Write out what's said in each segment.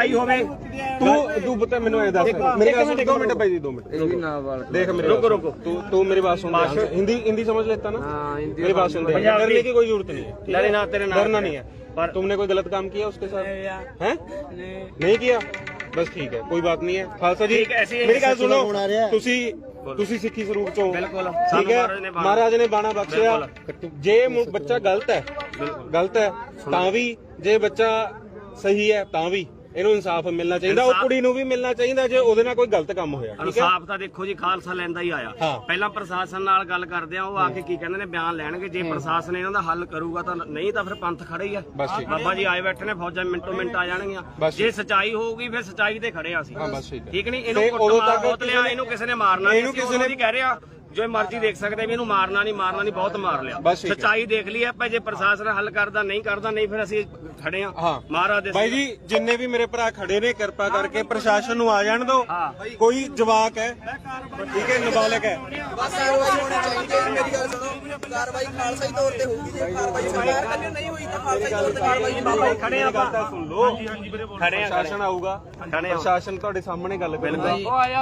ਆਈ ਹੋਵੇ ਤੂੰ ਤੂੰ ਬਤਾ ਮੈਨੂੰ ਐ ਦੱਸ ਮੇਰੇ एक मिनट, ਕੋਲ 2 एक ਮਿੰਟ मिनट। ਭਾਈ ਜੀ 2 मिनट ये भी नाबालग देख मेरे रुको, बात रुको। सुन। तू तू मेरी बात सुन ध्यान से। हिंदी हिंदी समझ लेता ना हाँ हिंदी मेरी बात सुन ध्यान से। पंजाबी। डरने की कोई जरूरत नहीं है ठीक है? डरे ना, तेरे नाम डरना पे। नहीं है पर- तुमने कोई गलत काम किया उसके साथ हैं नहीं किया बस ठीक है कोई बात नहीं है खालसा जी ठीक है, ऐसे ही- मेरी ਗੱਲ ਸੁਣੋ ਹੋਣਾ ਰਿਹਾ। ਤੁਸੀਂ ਤੁਸੀਂ ਸਿੱਖੀ ਸਰੂਪ ਚੋਂ ਬਿਲਕੁਲ। ਠੀਕ ਸਾਨੂੰ ਹੈ ਮਹਾਰਾਜ ਨੇ ਬਾਣਾ- ਮਹਾਰਾਜ ਨੇ ਬਾਣਾ ਬਖਸ਼ਿਆ ਜੇ ਮੁ- ਬੱਚਾ ਗਲਤ ਹੈ ਗਲਤ ਹੈ ਤਾਂ ਵੀ ਜੇ ਬੱਚਾ ਸਹੀ ਹੈ ਤਾਂ ਵੀ ਇਹਨੂੰ ਇਨਸਾਫ ਮਿਲਣਾ ਚਾਹੀਦਾ ਉਹ ਇਨਸਾਫ਼- ਕੁੜੀ ਨੂੰ ਵੀ ਮਿਲਣਾ ਚਾਹੀਦਾ ਜੇ ਉਹਦੇ ਨਾਲ ਕੋਈ ਗਲਤ ਕੰਮ ਹੋਇਆ ਠੀਕ ਹੈ? ਇਨਸਾਫ ਤਾਂ ਦੇਖੋ ਜੀ ਖਾਲਸਾ ਲੈਂਦਾ ਹੀ ਆਇਆ। ਹਾਂ। ਪਹਿਲਾਂ ਪ੍ਰਸ਼ਾਸਨ ਨਾਲ ਗੱਲ ਕਰਦੇ ਆ ਉਹ ਆ ਕੇ ਕੀ ਕਹਿੰਦੇ ਨੇ ਬਿਆਨ ਲੈਣਗੇ। ਜੇ ਪ੍ਰਸ਼ਾਸਨ ਇਹਨਾਂ ਦਾ ਹੱਲ ਕਰੂਗਾ ਤਾਂ ਨਹੀਂ ਤਾਂ ਫਿਰ ਪੰਥ ਖੜੇ ਹੀ ਆ। ਬਸ ਠੀਕ ਹੈ। ਬਾਬਾ ਜੀ ਆਏ ਬੈਠੇ ਨੇ ਫੌਜਾਂ ਮਿੰਟੋ ਮਿੰਟ ਆ ਜਾਣਗੀਆਂ। ਬਸ ਜੇ। ਸਚਾਈ ਹੋਊਗੀ ਫਿਰ ਸਚਾਈ ਤੇ ਖੜੇ ਆ ਅਸੀਂ। ਹਾਂ, ਬਸ ਠੀਕ ਹੈ। ਨਹੀਂ? ਤੇ ਇਹਨੂੰ ਉਦੋਂ ਕੁੱਟਮਾਰ ਤੱਕ ਬਹੁਤ ਲਿਆ ਨੇ- ਇਹਨੂੰ ਕਿਸੇ ਨੇ ਮਾਰਨਾ ਨਹੀਂ ਇਹਨੂੰ ਅਸੀਂ ਕਿਸੇ ਨੇ- ਉਦੋਂ ਦੀ ਕਹਿ ਰਿਹਾ। ਜੋ ਮਰਜ਼ੀ ਦੇਖ ਸਕਦੇ ਵੀ ਇਹਨੂੰ ਮਾਰਨਾ ਨਹੀਂ ਮਾਰਨਾ ਨਹੀਂ ਬਹੁਤ ਮਾਰ ਲਿਆ। ਬਸ ਠੀਕ ਹੈ। ਸਚਾਈ ਦੇਖ ਲਈ ਆਪਾਂ ਜੇ ਪ੍ਰਸ਼ਾਸਨ ਹੱਲ ਕਰਦਾ ਨਹੀਂ ਕਰਦਾ ਨਹੀਂ ਫਿਰ ਅਸੀਂ ਖੜੇ ਆ ਹਾਂ। ਮਹਾਰਾਜ ਦੇ ਬਾਈ ਜੀ ਜਿੰਨੇ ਵੀ ਮੇਰੇ ਭਰਾ ਖੜੇ ਨੇ ਕਿਰਪਾ ਕਰਕੇ ਪ੍ਰਸ਼ਾਸਨ ਨੂੰ ਆ ਜਾਣ ਦਿਓ। ਹਾਂ। ਕੋਈ ਜਵਾਕ ਹੈ ਠੀਕ ਹੈ ਨਾਬਾਲਗ ਹੈ। ਬਸ ਕਾਰਵਾਈ ਹੋਣੀ ਚਾਹੀਦੀ ਹੈ ਮੇਰੀ ਗੱਲ ਸੁਣੋ ਕਾਰਵਾਈ ਖਾਲਸਾ ਹੀ ਤੌਰ ਤੇ ਹੋਊਗੀ। ਜੇ ਕਾਰਵਾਈ ਸਰਕਾਰ ਕੰਨੇ ਨਹੀਂ ਹੋਈ ਤਾਂ ਖਾਲਸਾ ਹੀ ਤੌਰ ਤੇ ਕਾਰਵਾਈ ਨਹੀਂ ਬਾਬਾ ਜੀ ਖੜੇ ਆ ਤਾਂ ਸੁਣ ਲਓ। ਖੜੇ ਆ ਪ੍ਰਸ਼ਾਸਨ ਆਊਗਾ। ਖੜੇ ਆ। ਪ੍ਰਸ਼ਾਸਨ ਤੁਹਾਡੇ ਸਾਹਮਣੇ ਗੱਲ ਕਰੂਗਾ।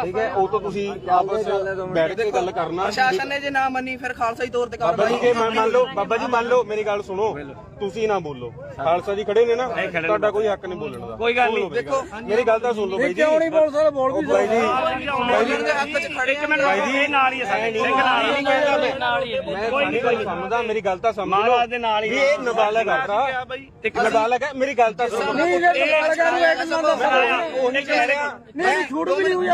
ਠੀਕ ਹੈ ਉਹ ਤੋਂ ਤੁਸੀਂ ਆਪਸ ਬੈਠ ਕੇ ਗੱਲ ਕਰਨਾ ਪ੍ਰਸ਼ਾਸਨ ਨੇ ਜੇ ਨਾ ਮੰਨੀ ਫਿਰ ਖਾਲਸਾ ਹੀ ਤੌਰ ਤੇ ਬਾਬਾ ਜੀ ਮੰਨ ਲਓ ਬਾਬਾ ਜੀ ਮੰਨ ਲਓ ਮੇਰੀ ਗੱਲ ਸੁਣੋ। ਤੁਸੀਂ ਨਾ ਬੋਲੋ। ਖਾਲਸਾ ਜੀ ਖੜੇ ਨੇ ਨਾ ਤੁਹਾਡਾ ਕੋਈ ਹੱਕ ਨਹੀਂ ਬੋਲਣ ਦਾ। ਕੋਈ ਗੱਲ ਨਹੀਂ ਦੇਖੋ ਮੇਰੀ ਗੱਲ ਤਾਂ ਸੁਣ ਲਓ ਬਾਈ ਜੀ। ਕਿਉਂ ਨਹੀਂ ਬੋਲ ਸਕਦਾ ਬੋਲ ਵੀ ਬਾਈ ਜੀ ਬਾਈ ਜੀ ਦੇ ਹੱਕ 'ਚ ਖੜੇ ਇੱਕ ਮਿੰਟ ਬਾਈ ਜੀ ਇਹ ਨਾਲ ਹੀ ਸਾਡੇ। ਸਿੰਘ ਨਾਲ ਹੀ ਹੈ ਨਾਲ ਹੀ ਹੈ ਕੋਈ ਨਹੀਂ ਸਮਝਦਾ ਮੇਰੀ ਗੱਲ ਤਾਂ ਸਮਝ ਲਓ। ਦੇ ਨਾਲ ਹੀ ਇਹ ਨਾਬਾਲਗ ਆਤਾ ਤੇ ਨਾਬਾਲਗ ਹੈ ਮੇਰੀ ਗੱਲ ਤਾਂ ਸੁਣ ਨਹੀਂ ਇਹ ਨਾਬਾਲਗ ਹੈ ਇੱਕ ਨਾਲ ਦਾ ਨਹੀਂ ਛੂਟ ਵੀ ਨਹੀਂ ਹੋਈ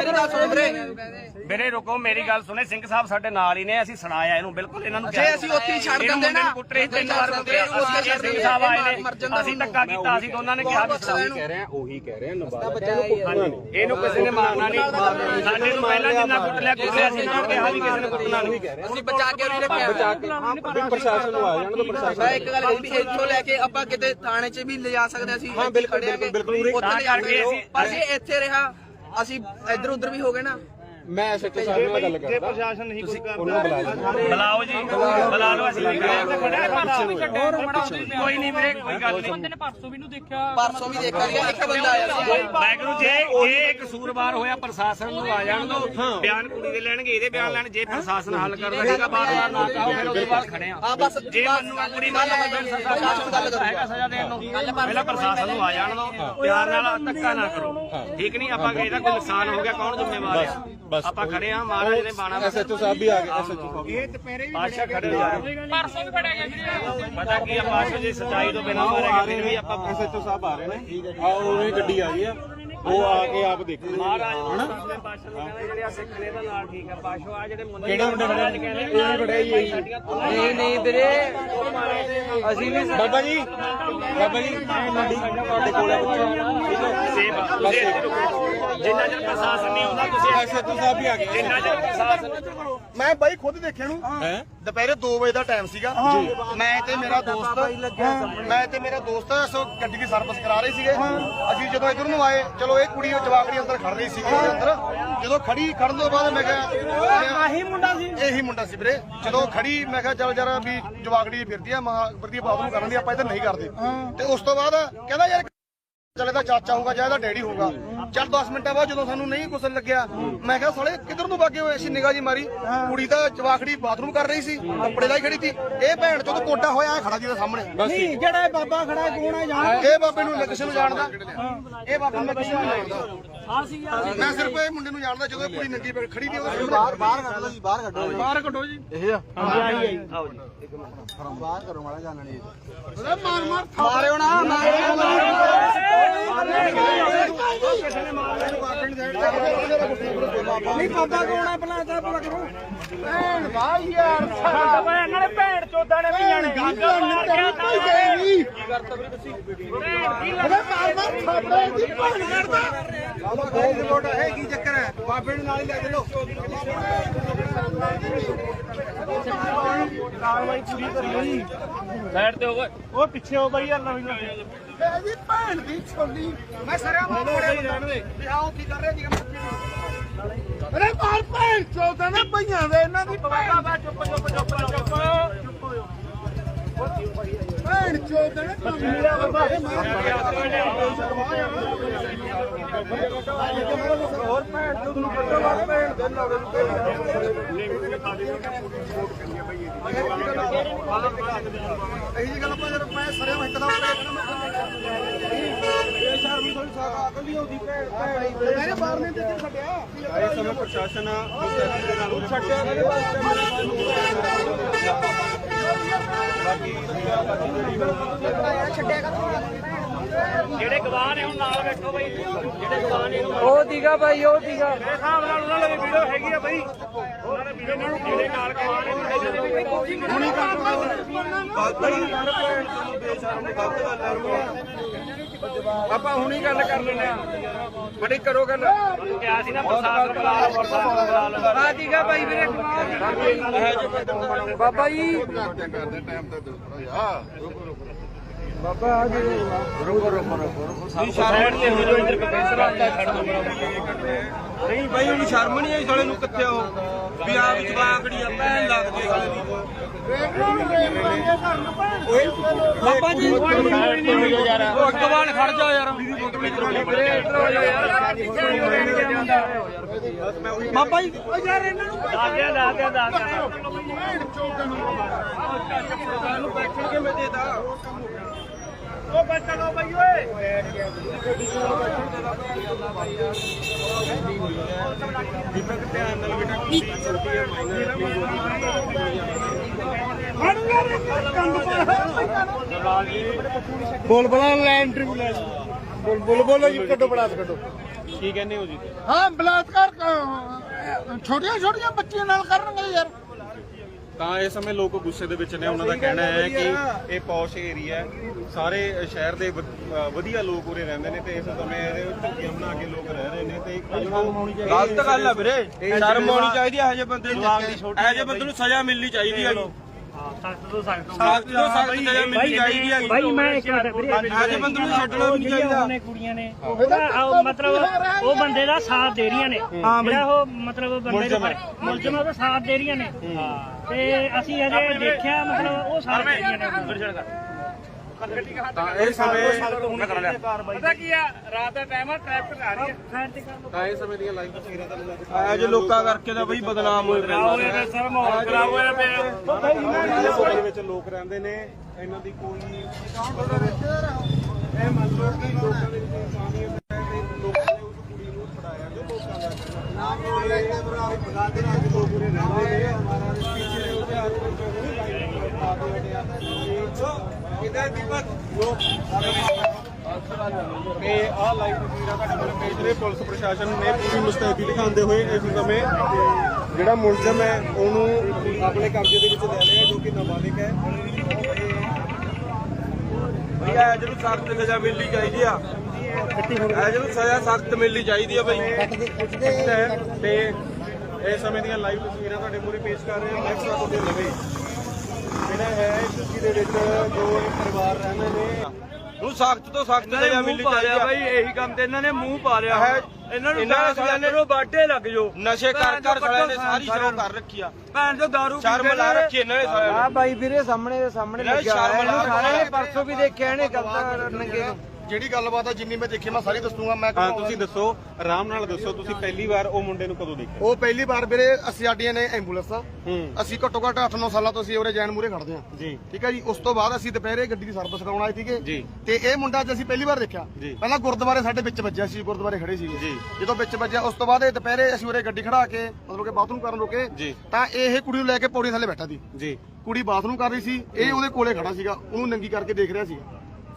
ਮੇਰੇ ਰੁਕੋ ਮੇਰੀ ਗੱਲ ਸੁਣੇ। ਸਿੰਘ ਸਾਹਿਬ ਸਾਡੇ ਨਾਲ ਹੀ ਨੇ ਅਸੀਂ ਸੁਣਾਇਆ ਇਹਨੂੰ ਬਿਲਕੁਲ ਇਹਨਾਂ ਨੂੰ ਜੇ ਅਸੀਂ ਉੱਥੇ ਹੀ ਛੱਡ ਦਿੰਦੇ ਨਾ, ਕੁੱਟਰੇ ਤਿੰਨ ਵਾਰ ਛੱਡ ਸਿੰਘ ਸਾਹਿਬ ਆਏ ਨੇ ਅਸੀਂ ਧੱਕਾ ਕੀਤਾ ਅਸੀਂ ਦੋਨਾਂ ਨੇ ਕਿਹਾ ਵੀ ਉਹੀ ਕਹਿ ਰਿਹਾ ਉਹੀ ਕਹਿ ਰਿਹਾ ਨਾਬਾਲਗ ਹੈ ਇਹਨੂੰ ਕੁੱਟਣਾ ਨਹੀਂ। ਇਹਨੂੰ ਕਿਸੇ ਨੇ ਮਾਰਨਾ ਨਹੀਂ। ਸਾਡੇ ਨੂੰ ਪਹਿਲਾਂ ਜਿੰਨਾ ਕੁੱਟ ਲਿਆ ਕਿਸੇ ਅਸੀਂ ਇਹਨਾਂ ਨੂੰ ਕਿਹਾ ਵੀ ਕਿਸੇ ਨੇ ਕੁੱਟਣਾ ਨਹੀਂ। ਅਸੀਂ ਬਚਾ ਕੇ ਉਹਨੇ ਰੱਖਿਆ। ਬਚਾ ਕੇ ਹਾਂ ਵੀ ਪ੍ਰਸ਼ਾਸਨ ਨੂੰ ਆ ਜਾਣ ਤੋਂ ਪ੍ਰਸ਼ਾਸਨ ਮੈਂ ਇੱਕ ਗੱਲ ਕਹੀ ਵੀ ਇੱਥੋਂ ਲੈ ਕੇ ਆਪਾਂ ਕਿਤੇ ਥਾਣੇ 'ਚ ਵੀ ਲਿਜਾ ਸਕਦੇ ਅਸੀਂ ਹਾਂ, ਬਿਲਕੁਲ, ਆ ਕੇ। ਬਿਲਕੁਲ, ਬਿਲਕੁਲ। ਉੱਥੇ ਲਿਜਾ ਕੇ ਪਰ ਜੇ ਇੱਥੇ ਰਿਹਾ ਅਸੀਂ ਇੱਧਰ ਉੱਧਰ ਵੀ ਹੋ ਗਏ ਨਾ। ਮੈਂ ਐਸਐਚਓ ਸਾਹਿਬ ਨਾਲ ਗੱਲ ਕਰਦਾ। ਪ੍ਰਸ਼ਾਸਨ ਨਹੀਂ ਕੁਝ ਉਹਨਾਂ ਨੂੰ ਬੁਲਾ ਬੁਲਾਓ ਜੀ। ਬੁਲਾ ਲਓ ਅਸੀਂ। ਵੀ ਕੋਈ ਨਹੀਂ ਵੀਰੇ ਕੋਈ ਗੱਲ ਨਹੀਂ। ਪਰਸੋਂ ਵੀ ਦੇਖਿਆ। ਗਿਆ ਇੱਕ ਬੰਦਾ ਆਇਆ ਸੀ। ਵਾਹਿਗੁਰੂ ਜੇ ਜੇ ਕਸੂਰਵਾਰ ਹੋਇਆ ਪ੍ਰਸ਼ਾਸਨ ਨੂੰ ਆ ਜਾਣ ਦੋ। ਬਿਆਨ ਕੁੜੀ ਦੇ ਲੈਣਗੇ ਇਹਦੇ ਬਿਆਨ ਲੈਣ। ਜੇ ਪ੍ਰਸ਼ਾਸਨ ਹੱਲ ਕਰਦਾ ਨਹੀਂਗਾ ਬਾਰ ਬਾਰ ਨਾ ਕਹੋ ਫਿਰ ਉਹਦੇ ਬਾਅਦ ਖੜੇ ਆ। ਹਾਂ ਬਸ ਜੇ ਮੰਨੂਗਾ ਕੁੜੀ ਨਾਲ ਕਰੇਗਾ ਸਜ਼ਾ ਦੇਣ ਨੂੰ। ਪਹਿਲਾਂ ਪ੍ਰਸ਼ਾਸਨ ਨੂੰ ਆ ਜਾਣ ਦੋ। ਪਿਆਰ ਨਾਲ ਧੱਕਾ ਨਾ ਕਰੋ। ਠੀਕ ਨਹੀਂ? ਆਪਾਂ ਇਹਦਾ ਕੋਈ ਨੁਕਸਾਨ ਹੋ ਗਿਆ ਕੌਣ ਜ਼ਿੰਮੇਵਾਰ ਆ? ਬਸ ਆਪਾਂ ਖੜੇ ਆ ਮਹਾਰਾਜ ਨੇ ਬਾਣਾ ਐਸਐਚਓ ਸਾਹਿਬ ਵੀ ਆ ਗਏ ਐਸਐਚਓ ਸਾਹਿਬ ਇਹ ਦੁਪਹਿਰੇ ਵੀ ਪਾਸ਼ਾ ਖੜੇ ਆ ਪਰਸੋਂ ਵੀ ਬੜਾ ਗਿਆ ਜੀ ਪਤਾ ਕੀ ਆ ਪਾਸ਼ਾ ਜੀ ਸਚਾਈ ਤੋਂ ਬਿਨਾ ਮਾਰਿਆ ਫਿਰ ਵੀ ਆਪਾਂ ਐਸਐਚਓ ਸਾਹਿਬ ਆ ਰਹੇ ਨੇ। ਆ ਉਹਨੇ ਗੱਡੀ ਆ ਗਈ ਆ। ਉਹ ਆ ਕੇ ਆਪ ਦੇਖੋ। ਮਹਾਰਾਜ ਨੇ ਪਾਸ਼ਾ ਨੂੰ ਕਹਿੰਦਾ ਜਿਹੜੇ ਆ ਸਿੱਖ ਨੇ ਨਾਲ ਠੀਕ ਆ। ਪਾਸ਼ੋ ਆ ਜਿਹੜੇ ਮੁੰਡੇ ਕਿਹੜੇ ਮੁੰਡੇ ਨਹੀਂ ਨਹੀਂ ਵੀਰੇ। ਅਸੀਂ ਵੀ ਬਾਬਾ ਜੀ ਬਾਬਾ ਜੀ ਤੁਹਾਡੇ ਕੋਲ ਆ। ਬੱਚਾ ਸੇਬ ਬਸ ਜਿੰਨਾ ਚਿਰ ਪ੍ਰਸ਼ਾਸਨ ਨਹੀਂ ਆਉਂਦਾ ਤੁਸੀਂ ਐਸਐਚਓ ਸਾਹਿਬ ਵੀ ਆ ਗਏ। ਜਿੰਨਾ ਚਿਰ ਪ੍ਰਸ਼ਾਸਨ ਮੈਂ ਬਾਈ ਖੁਦ ਦੇਖਿਆ ਨੂੰ। ਹੈ। ਦੁਪਹਿਰੇ 2 ਵਜੇ ਦਾ ਟਾਈਮ ਸੀਗਾ। ਮੈਂ ਤੇ ਮੇਰਾ ਦੋਸਤ ਮੈਂ ਤੇ ਮੇਰਾ ਦੋਸਤ ਸੋ ਗੱਡੀ ਦੀ ਸਰਵਿਸ ਕਰਾ ਰਹੇ ਸੀਗੇ। ਅਸੀਂ ਜਦੋਂ ਇਧਰ ਨੂੰ ਆਏ ਚਲੋ ਇਹ ਕੁੜੀ ਜਵਾਕੜੀ ਅੰਦਰ ਖੜ ਰਹੀ ਸੀਗੀ ਅੰਦਰ। ਜਦੋਂ ਖੜੀ ਖੜਨ ਤੋਂ ਬਾਅਦ ਮੈਂ ਕਿਹਾ ਆਹੀ ਮੁੰਡਾ ਸੀ। ਇਹੀ ਮੁੰਡਾ ਸੀ ਵੀਰੇ। ਜਦੋਂ ਖੜੀ ਮੈਂ ਕਿਹਾ ਚੱਲ ਜਰਾ ਵੀ ਜਵਾਕੜੀ ਫਿਰਦੀ ਆ ਮਹਾ ਵਰਦੀ ਬਾਬੂ ਨੂੰ ਕਰਨ ਦੀ ਆਪਾਂ ਇੱਧਰ ਨਹੀਂ ਕਰਦੇ। ਤੇ ਉਸ ਤੋਂ ਬਾਅਦ ਕਹਿੰਦਾ ਯਾਰ ਚੱਲ ਇਹਦਾ ਚਾਚਾ ਹੋਊਗਾ ਜਾਂ ਇਹਦਾ ਡੈਡੀ ਹੋਊਗਾ। ਚੱਲ 10 ਮਿੰਟਾਂ ਬਾਅਦ ਜਦੋਂ ਸਾਨੂੰ ਨਹੀਂ ਕੁਛ ਲੱਗਿਆ ਮੈਂ ਕਿਹਾ ਸਾਲੇ ਕਿੱਧਰ ਨੂੰ ਭਾਗੇ ਹੋਏ ਅਸੀਂ ਨਿਗਾਹ ਜੀ ਮਾਰੀ? ਕੁੜੀ ਤਾਂ ਜਵਾਖੜੀ ਬਾਥਰੂਮ ਕਰ ਰਹੀ ਸੀ ਕੱਪੜੇ ਲਾਈ ਖੜੀ ਸੀ। ਇਹ ਭੈਣ ਚੋਂ ਕੋਟਾ ਹੋਇਆ ਐਂ ਖੜਾ ਜੀ ਦੇ ਸਾਹਮਣੇ। ਨਹੀਂ ਜਿਹੜਾ ਬਾਬਾ ਖੜਾ ਕੌਣ ਹੈ ਜਾਣ ਇਹ ਬਾਬੇ ਨੂੰ ਕਿਸੇ ਨੂੰ ਜਾਣਦਾ। ਇਹ ਬਾਬੇ ਨੂੰ ਮੈਂ ਕਿਸੇ ਨੂੰ ਜਾਣਦਾ। ਮੈਂ ਸਿਰਫ ਇਹ ਮੁੰਡੇ ਨੂੰ ਜਾਣਦਾ ਜਦੋਂ ਇਹ ਕੁੜੀ ਨੰਗੀ ਪੈ ਖੜੀ ਦੀ ਉਹਦੇ ਬਾਹਰ ਬਾਹਰ ਕੱਢੋ ਜੀ ਬਾਹਰ ਕੱਢੋ ਬਾਹਰ ਕੱਢੋ ਜੀ। ਮਾਰਿਓ ਨਾ ਮਾਰਿਓ ਨਹੀਂ ਬਾਬਾ ਕੌਣ ਹੈ ਪਹਿਲਾਂ ਤਾਂ ਪਤਾ ਕਰੋ ਨਾਲੇ ਭੈਣ ਚੋਦਾਂ ਨੇ ਵੀ ਜਾਣੇ ਹੈ ਕੀ ਚੱਕਰ ਹੈ ਬਾਬੇ ਨੂੰ ਨਾਲ ਹੀ ਲੈ ਚੱਲੋ ਸਾਈਡ ਤੇ ਹੋਵੇ ਉਹ ਪਿੱਛੇ ਹੋ ਬਈ ਯਾਰ ਨਵੀਂ ਮੇਰੀ ਭੈਣ ਦੀ ਛੋਲੀ ਮੈਂ ਸਰਿਆ ਮਾਰ ਮੋੜਿਆ ਰਹਿਣ ਦੇ ਵੀ ਆਓ ਕੀ ਕਰ ਰਹੇ ਜੀ ਅਰੇ ਮਾਰ ਭੈਣ ਚੋਦਾਂ ਨੇ ਪਈਆਂ ਦੇ ਇਹਨਾਂ। ਦੀ ਭੈਣ ਦਾ ਚੁੱਪ ਚੁੱਪ ਚੁੱਪ ਚੁੱਪ ਭੈਣ ਚੋਦਾਂ ਨੇ ਪਈਆਂ ਹੋਰ ਭੈਣ ਚੋਦ ਨੂੰ ਕੱਢੋ ਬਾਹਰ ਭੈਣ ਦੇ ਲਾੜੇ ਨੂੰ ਇਹੀ ਜੀ ਗੱਲ ਆਪਾਂ ਜਦੋਂ ਮੈਂ ਸਰਿਆ ਮੈਂ ਇੱਕਦਮ ਬੇਸ਼ਰਮੀ ਥੋੜੀ ਸਾਰਾ ਅਕਲ ਹੁੰਦੀ ਭੈਣ ਭੈਣ ਮੇਰੇ ਬਾਹਰ ਨੇ। ਤੇ ਛੱਡਿਆ ਇਸ ਸਮੇਂ ਪ੍ਰਸ਼ਾਸਨ ਦੇ ਨਾਲ ਛੱਡਿਆ ਕਦੇ ਜਿਹੜੇ ਗਵਾਹ ਨੇ ਹੁਣ ਨਾਲ ਬੈਠੋ ਬਈ। ਜਿਹੜੇ ਗਵਾਹ ਨੇ ਉਹ ਦੀਗਾ ਭਾਈ ਉਹ ਦੀਗਾ। ਮੇਰੇ ਹਿਸਾਬ ਨਾਲ ਉਹਨਾਂ ਦੀ ਵੀਡੀਓ ਹੈਗੀ ਆ ਬਈ। ਉਹਨਾਂ ਦੇ ਵੀਡੀਓ ਨਾਲ ਜਿਹੜੇ ਨਾਲ ਗਵਾਹ ਨੇ ਹੁਣੀ ਆਪਾਂ ਹੁਣੀ ਗੱਲ ਕਰ ਲੈਨੇ ਆ ਬੜੀ ਕਰੋ ਗੱਲ। ਕਿਹਾ ਸੀ ਨਾ ਪ੍ਰਸ਼ਾਸਨ ਬੁਲਾ ਲਓ ਪ੍ਰਸ਼ਾਸਨ ਬੁਲਾ ਲਓ ਆ ਭਾਈ ਵੀਰੇ ਬਾਬਾ ਜੀ। ਬਾਬਾ ਆ ਜੀ ਰੁਕੋ ਰੁਕੋ ਰੁਕੋ ਸਾਈਡ ਤੇ ਹੋ ਜਾਓ ਇੰਦਰ ਪ੍ਰੋਫੈਸਰ ਆਉਂਦਾ ਖੜ ਦੋ ਨਹੀਂ ਭਾਈ ਉਹਨੂੰ ਸ਼ਰਮ ਨਹੀਂ ਆਈ ਸਾਲੇ ਨੂੰ ਕਿੱਥੇ ਹੋ ਵੀ ਆਪ ਜਵਾਕੜੀ ਆ ਭੈਣ ਲੱਗਦੇ ਸਾਲੇ ਦੀ ਬਾਬਾ ਜੀ ਉਹ ਅੱਗਵਾਨ ਖੜ ਜਾ ਯਾਰ ਬਾਬਾ ਜੀ ਉਹ ਯਾਰ ਇਹਨਾਂ ਨੂੰ ਦੱਸ ਦਿਆਂ ਦੱਸ ਦਿਆਂ ਦੱਸ ਦਿਆਂ ਸਾਨੂੰ ਬੈਠਣ ਕੇ ਮੈਂ ਦੇਦਾ ਉਹ ਬੱਚਾ ਲੋ ਬਈ ਓਏ। ਦੀਪਕ ਧਿਆਨ ਨਾਲ ਬੇਟਾ ਕੁੜੀ ਛੋਟੀ ਹੈ ਮਾਈਨਰ ਬੋਲ ਬਣਾ ਲੈ ਇੰਟਰਵਿਊ ਲੈ ਬੋਲ ਬੋਲ ਬੋਲੋ ਜੀ ਕੱਢੋ ਬਣਾ ਕੱਢੋ। ਕੀ ਕਹਿੰਦੇ ਹੋ ਜੀ? ਹਾਂ ਬਲਾਤਕਾਰ ਛੋਟੀਆਂ ਛੋਟੀਆਂ ਬੱਚੀਆਂ ਨਾਲ ਕਰਨਗੇ ਯਾਰ। ਤਾਂ ਇਸ ਸਮੇਂ ਲੋਕ ਗੁੱਸੇ ਦੇ ਵਿੱਚ ਨੇ। ਉਹਨਾਂ ਦਾ ਕਹਿਣਾ ਹੈ ਕਿ ਇਹ ਪੌਸ਼ ਏਰੀਆ ਹੈ। ਸਾਰੇ ਸ਼ਹਿਰ ਦੇ ਵਧੀਆ ਲੋਕ ਉਰੇ ਰਹਿੰਦੇ ਨੇ ਤੇ ਇਸ ਸਮੇਂ ਇਹਦੇ ਝੁੱਗੀਆਂ ਬਣਾ ਕੇ ਲੋਕ ਰਹਿ ਰਹੇ ਨੇ ਤੇ ਗਲਤ ਗੱਲ ਆ ਵੀਰੇ। ਸ਼ਰਮ ਆਉਣੀ ਚਾਹੀਦੀ ਹੈ ਇਹੋ ਜਿਹੇ ਬੰਦੇ ਨੂੰ। ਇਹੋ ਜਿਹੇ ਬੰਦੇ ਨੂੰ ਸਜ਼ਾ ਮਿਲਣੀ ਚਾਹੀਦੀ ਹੈ ਸਖਤ ਤੋਂ ਸਖਤ ਸਖਤ ਤੋਂ ਸਖਤ ਸਜ਼ਾ ਮਿਲਣੀ ਚਾਹੀਦੀ ਹੈ। ਭਾਈ ਮੈਂ ਇੱਕ ਮਿੰਟ ਵੀਰੇ। ਇਹੋ ਜਿਹੇ ਬੰਦੇ ਨੂੰ ਛੱਡਣਾ ਵੀ ਨਹੀਂ ਚਾਹੀਦਾ। ਉਹਨੇ ਕੁੜੀਆਂ ਨੇ ਉਹ ਮਤਲਬ ਉਹ ਬੰਦੇ ਦਾ ਸਾਥ ਦੇ ਰਹੀਆਂ ਨੇ। ਜਿਹੜਾ ਉਹ ਮਤਲਬ ਬੰਦੇ ਦੇ ਪਰ ਮੁਲਜ਼ਮ ਉਹਦਾ ਸਾਥ ਦੇ ਰਹੀਆਂ ਨੇ। ਤੇ ਅਸੀਂ ਅਜੇ ਦੇਖਿਆ ਮਤਲਬ ਉਹ ਦੇ ਨੇ ਤਾਂ ਇਸ ਸਮੇਂ ਪਤਾ ਕੀ ਆ ਰਾਤ ਦਾ ਟਾਈਮ ਆ ਟ੍ਰੈਫਿਕ ਆ ਰਹੀ ਹੈ ਤੇ ਇਸ ਸਮੇਂ ਦੀਆਂ ਲਾਈਵ ਤਸਵੀਰਾਂ ਤੁਹਾਨੂੰ ਮੈਂ ਦਿਖਾ ਇਹੋ ਜਿਹੇ ਲੋਕਾਂ ਕਰਕੇ ਤਾਂ ਬਈ ਬਦਨਾਮ ਹੋਏ ਪਏ ਇਹ ਸਰ ਮਾਹੌਲ ਖਰਾਬ ਹੋਇਆ ਪਿਆ ਦੇ ਵਿੱਚ ਲੋਕ ਰਹਿੰਦੇ ਨੇ ਇਹਨਾਂ ਦੀ ਕੋਈ ਇਹ ਮੰਨ ਲਓ ਕਿ ਲੋਕਾਂ ਦੇ ਵਿੱਚ ਇਨਸਾਨੀਅਤ ਹੈ ਲੋਕਾਂ ਨੇ ਉਸ ਕੁੜੀ ਨੂੰ ਫੜਾਇਆ ਜੋ ਲੋਕਾਂ ਦਾ ਨਾਮ ਲੈ ਕੇ ਬਰਾਬਰ ਬਗਾ ਦੇ ਨਾਲ ਲੋਕ ਉਰੇ ਰਹਿੰਦੇ ਨੇ ਹਮਾਰਾ ਪਿੱਛੇ ਉਹਦੇ ਹੱਥ ਵਿੱਚ ਨਹੀਂ ਲਾਈਟ ਪਾ ਦੇ ਉਹਦੇ ਹੱਥ ਕਿਦਾਂ ਦੀਪਕ ਤੇ ਆਹ ਲਾਈਵ ਤਸਵੀਰਾਂ ਤੁਹਾਡੇ ਕੋਲ ਭੇਜ ਰਹੇ ਪੁਲਿਸ ਪ੍ਰਸ਼ਾਸਨ ਨੇ ਪੂਰੀ ਮੁਸਤੈਦੀ ਦਿਖਾਉਂਦੇ ਹੋਏ ਇਸ ਸਮੇਂ ਜਿਹੜਾ ਮੁਲਜ਼ਮ ਹੈ, ਉਹਨੂੰ ਆਪਣੇ ਕਬਜ਼ੇ ਦੇ ਵਿੱਚ ਲੈ ਲਿਆ, ਜੋ ਕਿ ਨਾਬਾਲਿਗ ਹੈ। ਬਈ, ਇਹੋ ਜਿਹੇ ਸਖਤ ਸਜ਼ਾ ਮਿਲਣੀ ਚਾਹੀਦੀ ਆ। ਇਹੋ ਜਿਹੇ ਸਜ਼ਾ ਸਖਤ ਮਿਲਣੀ ਚਾਹੀਦੀ ਆ ਬਈ। ਹੈ ਤੇ ਇਸ ਸਮੇਂ ਦੀਆਂ ਲਾਈਵ ਤਸਵੀਰਾਂ ਤੁਹਾਡੇ ਮੂਹਰੇ ਪੇਸ਼ ਕਰ ਰਹੇ ਹਾਂ। ਨੈਕਸਟ ਤੁਹਾਡੇ ਲਵੇ ਜਿਹੜਾ ਹੈ ਚੁੱਕੀ ਦੇ ਵਿੱਚ ਜੋ ਇਹ ਪਰਿਵਾਰ ਰਹਿੰਦੇ ਨੇ। ਨੂੰ ਸਖਤ ਤੋਂ ਸਖਤ ਸਜ਼ਾ ਮਿਲਣੀ ਚਾਹੀਦੀ ਆ। ਬਈ ਇਹੀ ਕੰਮ ਤੇ ਇਹਨਾਂ ਨੇ ਮੂੰਹ ਪਾ ਲਿਆ। ਹੈ ਇਹਨਾਂ ਨੂੰ ਇਹਨਾਂ ਸਾਲਿਆਂ ਨੂੰ ਬਾਟੇ ਲੱਗ ਜੋ ਨਸ਼ੇ ਕਰ ਕਰ ਸਾਲਿਆਂ ਨੇ ਸਾਰੀ ਸ਼ਰਮ ਕਰ ਰੱਖੀ ਆ। ਭੈਣ ਤੋਂ ਦਾਰੂ ਸ਼ਰਮ ਲਾ ਰੱਖੀ ਇਹਨਾਂ ਨੇ ਸਾਲਿਆਂ ਨੇ। ਆ ਬਾਈ ਵੀਰੇ ਸਾਹਮਣੇ ਦੇ ਸਾਹਮਣੇ ਲੱਗਿਆ ਸ਼ਰਮ ਲਾ ਇਹਨੂੰ ਨੇ ਪਰਸੋਂ ਵੀ ਦੇਖਿਆ ਇਹਨੇ ਗਲਤ ਨੰਗੇ ਨੂੰ। ਜਿਹੜੀ ਗੱਲਬਾਤ ਆ ਜਿੰਨੀ ਮੈਂ ਦੇਖੀ ਮੈਂ ਸਾਰੀ ਦੱਸੂਗਾ ਮੈਂ ਹਾਂ ਤੁਸੀਂ ਦੱਸੋ ਆਰਾਮ ਨਾਲ ਦੱਸੋ ਤੁਸੀਂ ਪਹਿਲੀ ਵਾਰ ਉਹ ਮੁੰਡੇ ਨੂੰ ਕਦੋਂ ਦੇਖਿਆ? ਉਹ ਪਹਿਲੀ ਵਾਰ ਵੀਰੇ ਅਸੀਂ ਸਾਡੀਆਂ ਨੇ ਐਂਬੂਲੈਂਸ ਹੂੰ। ਅਸੀਂ ਘੱਟੋ ਘੱਟ 8-9 ਸਾਲਾਂ ਤੋਂ ਅਸੀਂ ਉਰੇ ਜੈਨ ਮੂਰੇ ਖੜਦੇ ਹਾਂ ਜੀ। ਠੀਕ ਹੈ ਜੀ? ਉਸ ਤੋਂ ਬਾਅਦ ਅਸੀਂ ਦੁਪਹਿਰੇ ਗੱਡੀ ਦੀ ਸਰਵਿਸ ਕਰਾਉਣ ਆਏ ਸੀਗੇ। ਜੀ। ਤੇ ਇਹ ਮੁੰਡਾ ਅੱਜ ਅਸੀਂ ਪਹਿਲੀ ਵਾਰ ਦੇਖਿਆ। ਜੀ। ਪਹਿਲਾਂ ਗੁਰਦੁਆਰੇ ਸਾਡੇ ਵਿੱਚ ਵੱਜਿਆ ਸੀ ਗੁਰਦੁਆਰੇ ਖੜੇ ਸੀਗੇ। ਜੀ। ਜਦੋਂ ਵਿੱਚ ਵੱਜਿਆ ਉਸ ਤੋਂ ਬਾਅਦ ਇਹ ਦੁਪਹਿਰੇ ਅਸੀਂ ਉਰੇ ਗੱਡੀ ਖੜਾ ਕੇ ਮਤਲਬ ਕਿ ਬਾਥਰੂਮ ਕਰਨ ਰੁਕੇ। ਜੀ। ਤਾਂ ਇਹ ਕੁੜੀ ਨੂੰ ਲੈ ਕੇ ਪੌੜੀ ਥੱਲੇ ਬੈਠਾ ਸੀ। ਜੀ। ਕੁੜੀ ਬਾਥਰੂਮ ਕਰ ਰਹੀ ਸੀ ਇਹ ਉਹਦੇ ਕੋਲੇ ਖੜਾ ਸੀਗਾ। ਉਹਨੂੰ ਨੰਗੀ ਕਰਕੇ ਦੇਖ ਰਿਹਾ ਸੀ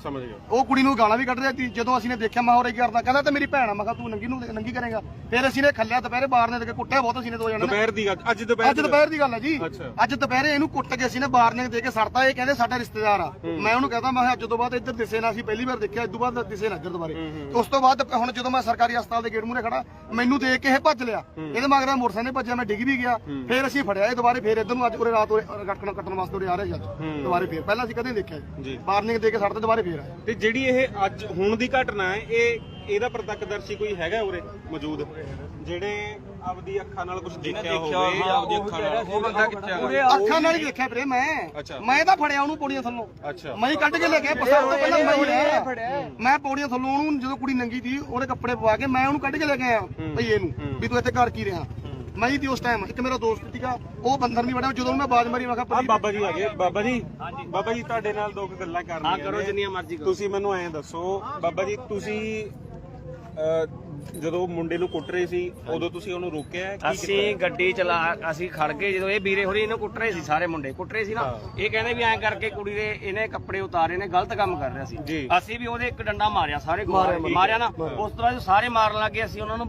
ਸਮਝ ਗਿਆ। ਉਹ ਕੁੜੀ ਨੂੰ ਗਾਲਾਂ ਵੀ ਕੱਢ ਰਿਹਾ ਸੀ। ਜਦੋਂ ਅਸੀਂ ਨੇ ਦੇਖਿਆ ਮੈਂ ਹੋਰੇ ਕਰਦਾ ਕਹਿੰਦਾ ਤੇ ਮੇਰੀ ਭੈਣ ਆ। ਮੈਂ ਕਿਹਾ ਤੂੰ ਨੰਗੀ ਨੂੰ ਨੰਗੀ ਕਰੇਗਾ? ਫਿਰ ਅਸੀਂ ਨੇ ਖੱਲਿਆ ਦੁਪਹਿਰੇ ਬਾਹਰ ਨੇ ਦੇ ਕੇ ਕੁੱਟਿਆ ਬਹੁਤ ਅਸੀਂ ਨੇ ਦੋ ਜਣੇ ਨੇ। ਦੁਪਹਿਰ ਦੀ ਗੱਲ ਅੱਜ ਦੁਪਹਿਰ ਅੱਜ ਦੁਪਹਿਰ ਦੀ ਗੱਲ ਹੈ ਜੀ। ਅੱਜ ਦੁਪਹਿਰੇ ਇਹਨੂੰ ਕੁੱਟ ਕੇ ਅਸੀਂ ਨੇ ਵਾਰਨਿੰਗ ਦੇ ਕੇ ਸੜਤਾ। ਇਹ ਕਹਿੰਦੇ ਸਾਡਾ ਰਿਸ਼ਤੇਦਾਰ ਆ। ਮੈਂ ਉਹਨੂੰ ਕਹਤਾ ਮੈਂ ਅੱਜ ਤੋਂ ਬਾਅਦ ਇੱਧਰ ਦਿਸੇ ਨਾ ਅਸੀਂ ਪਹਿਲੀ ਵਾਰ ਦੇਖਿਆ ਇਸ ਤੋਂ ਬਾਅਦ ਦਿਸੇ ਨਾ ਇੱਧਰ ਦੁਬਾਰੇ। ਉਸ ਤੋਂ ਬਾਅਦ ਹੁਣ ਜਦੋਂ ਮੈਂ ਸਰਕਾਰੀ ਹਸਪਤਾਲ ਦੇ ਗੇਟ ਮੂਹਰੇ ਖੜਾ ਮੈਨੂੰ ਦੇਖ ਕੇ ਇਹ ਭੱਜ ਲਿਆ। ਇਹਦੇ ਮਗਰ ਮੋਟਰਸਾਈਕਲ ਭੱਜਿਆ ਮੈਂ ਡਿੱਗ ਵੀ ਗਿਆ। ਫਿਰ ਅਸੀਂ ਫੜਿਆ ਇਹ ਦੁਬਾਰੇ ਫਿਰ ਇੱਧਰ ਨੂੰ ਅੱਜ ਉਰੇ ਰਾਤ ਉਰੇ ਕੱਟਣ ਕੱਟਣ ਵਾਸਤੇ ਉਰੇ ਆ ਰਿਹਾ ਸੀ ਅੱਜ। ਦੁਬਾਰੇ ਫਿਰ। ਪਹਿਲਾਂ ਅਸੀਂ ਕਦੇ ਦੇਖਿਆ ਜੀ। ਵਾਰਨਿੰਗ ਦੇ ਕੇ ਸੜਤੇ ਦੁਬਾਰੇ ਤੇ ਜਿਹੜੀ ਇਹ ਅੱਜ ਹੁਣ ਦੀ ਘਟਨਾ ਹੈ ਇਹ ਇਹਦਾ ਪ੍ਰਤੱਖਦਰਸ਼ੀ ਕੋਈ ਹੈਗਾ ਉਰੇ ਮੌਜੂਦ? ਜਿਹੜੇ ਆਪਦੀ ਅੱਖਾਂ ਨਾਲ ਕੁਝ ਦੇਖਿਆ ਹੋਵੇ ਆਪਦੀ ਅੱਖਾਂ ਨਾਲ। ਉਹ ਬੰਦਾ ਕਿੱਥੇ ਆ? ਅੱਖਾਂ ਨਾਲ ਹੀ ਦੇਖਿਆ ਵੀਰੇ ਮੈਂ। ਮੈਂ ਤਾਂ ਫੜਿਆ ਉਹਨੂੰ ਪੌੜੀਆਂ ਥੱਲੋਂ। ਅੱਛਾ। ਮੈਂ ਹੀ ਕੱਢ ਕੇ ਲੈ ਗਿਆ ਪਸਾ ਤੋਂ ਪਹਿਲਾਂ ਮੈਂ ਹੀ ਲਿਆ ਮੈਂ ਪੌੜੀਆਂ ਥੱਲੋਂ ਉਹਨੂੰ ਜਦੋਂ ਕੁੜੀ ਨੰਗੀ ਸੀ ਉਹਦੇ ਕੱਪੜੇ ਪਵਾ ਕੇ ਮੈਂ ਉਹਨੂੰ ਕੱਢ ਕੇ ਲੈ ਕੇ ਆਇਆ ਭਈਏ ਨੂੰ ਵੀ ਤੂੰ ਇੱਥੇ ਘਰ ਕੀ ਰਿਹਾ? ਮੈਂ ਹੀ ਦੀ ਉਸ ਟਾਈਮ ਇੱਕ ਮੇਰਾ ਦੋਸਤ ਸੀਗਾ ਉਹ ਬੰਦਰ ਨਹੀਂ ਵੜਿਆ ਜਦੋਂ ਮੈਂ ਆਵਾਜ਼ ਮਾਰੀ ਮੈਂ ਕਿਹਾ ਆ ਬਾਬਾ ਜੀ ਆ ਗਏ। ਬਾਬਾ ਜੀ ਬਾਬਾ ਜੀ ਤੁਹਾਡੇ ਨਾਲ ਦੋ ਕੁ ਗੱਲਾਂ ਕਰਨੀਆਂ ਹਾਂ ਕਰੋ ਜਿੰਨੀਆਂ ਮਰਜ਼ੀ ਤੁਸੀਂ ਮੈਨੂੰ ਐਂ ਦੱਸੋ ਬਾਬਾ ਜੀ ਤੁਸੀਂ ਜਦੋਂ ਮੁੰਡੇ ਨੂੰ ਕੁੱਟ ਰਹੇ ਸੀ ਉਦੋਂ ਤੁਸੀਂ ਉਹਨੂੰ ਰੋਕਿਆ? ਕੀ ਅਸੀਂ ਗੱਡੀ ਚਲਾ ਅਸੀਂ ਖੜ ਗਏ ਜਦੋਂ ਇਹ ਵੀਰੇ ਹੋਰੀ ਇਹਨੂੰ ਕੁੱਟ ਰਹੇ ਸੀ ਸਾਰੇ ਮੁੰਡੇ ਕੁੱਟ ਰਹੇ ਸੀ ਨਾ। ਇਹ ਕਹਿੰਦੇ ਵੀ ਐਂ ਕਰਕੇ ਕੁੜੀ ਦੇ ਇਹਨੇ ਕੱਪੜੇ ਉਤਾਰੇ ਨੇ ਗਲਤ ਕੰਮ ਕਰ ਰਿਹਾ ਸੀ। ਜੀ। ਅਸੀਂ ਵੀ ਉਹਦੇ ਇੱਕ ਡੰਡਾ ਮਾਰਿਆ ਸਾਰੇ ਮਾਰਿਆ ਨਾ ਉਸ ਤੋਂ ਬਾਅਦ ਸਾਰੇ ਮਾਰਨ ਲੱਗੇ ਅਸੀਂ ਉਹਨਾਂ ਨੂੰ